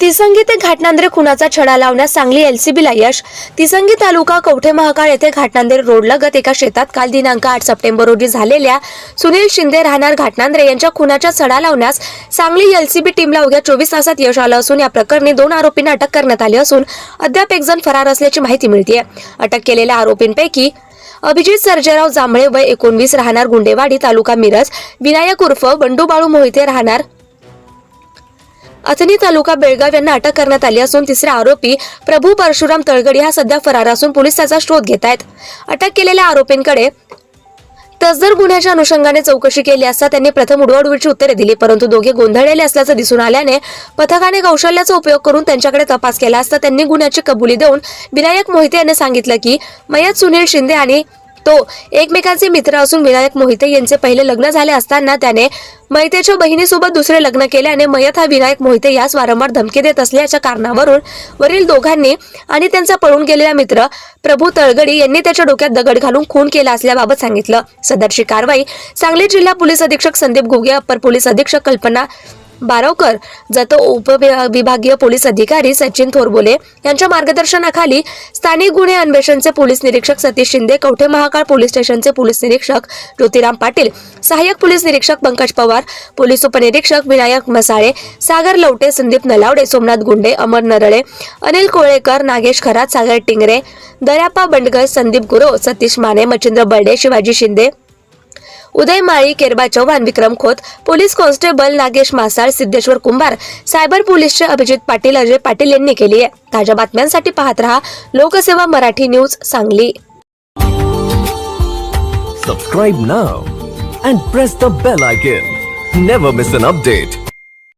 तिसंगी ते घाटनांद्रे खुनाचा छडा लावण्यास सांगली एलसीबीला यश. तिसंगी तालुका कवठे महाकाळ येथे घाटनांद्रे रोडलगत एका शेतात काल दिनांक आठ सप्टेंबर रोजी झालेल्या सुनील शिंदे राहणार घाटनांद्रे यांच्या खुनाचा छडा लावण्यास सांगली एलसीबी टीमला अवघ्या चोवीस तासात यश आलं असून या प्रकरणी दोन आरोपींना अटक करण्यात आली असून अद्याप एक जण फरार असल्याची माहिती मिळते अटक केलेल्या आरोपींपैकी अभिजित सर्जेराव जांभळे वय एकोणवीस राहणार गुंडेवाडी तालुका मिरज विनायक उर्फ बंडू बाळू मोहिते राहणार अथनी तालुका बेळगाव यांना अटक करण्यात आली असून तिसरा आरोपी प्रभू परशुराम तळगडी हा सध्या फरार असून पोलीस त्याचा शोध घेत आहेत. अटक केलेल्या आरोपींकडे तसदर गुन्ह्याच्या अनुषंगाने चौकशी केली असता त्यांनी प्रथम उडवाउडवीची उत्तरे दिली परंतु दोघे गोंधळलेले असल्याचं दिसून आल्याने पथकाने कौशल्याचा उपयोग करून त्यांच्याकडे तपास केला असता त्यांनी गुन्ह्याची कबुली देऊन विनायक मोहिते यांनी सांगितलं की मयत सुनील शिंदे आणि तो एकमेकांचे मित्र असून विनायक मोहिते यांचे पहिले लग्न झाले असताना त्याने मयतेच्या बहिणीसोबत दुसरे लग्न केले आणि मयत हा विनायक मोहिते यास वारंवार धमकी देत असल्याच्या कारणावरून वरील दोघांनी आणि त्यांचा पळून गेलेला मित्र प्रभू तळगडी यांनी त्याच्या डोक्यात दगड घालून खून केला असल्याबाबत सांगितलं. सदरची कारवाई सांगली जिल्हा पोलीस अधीक्षक संदीप घुगे अप्पर पोलीस अधीक्षक कल्पना बारावकर जत उपविभागीय पोलीस अधिकारी सचिन थोरबोले यांच्या मार्गदर्शनाखाली स्थानिक गुन्हे अन्वेषणचे पोलीस निरीक्षक सतीश शिंदे कवठे महाकाळ पोलीस स्टेशनचे पोलीस निरीक्षक ज्योतिराम पाटील सहाय्यक पोलीस निरीक्षक पंकज पवार पोलीस उपनिरीक्षक विनायक मसाळे सागर लवटे संदीप नलावडे सोमनाथ गुंडे अमर नरळे अनिल कोळेकर नागेश खरात सागर Tingre Daryapa Bandgar Sandeep Guro Satish Mane Machhindra Barde Shivaji Shinde Uday Mali Kerba Chavan Vikram Khot police constable Nagesh Masal Siddheshwar Kumbhar cyber पोलीसचे Abhijit Patil Ajay Patil यांनी केली आहे. ताज्या बातम्यांसाठी पाहत रहा Lokseva Marathi news Sangli. Subscribe now and press the bell icon never miss an update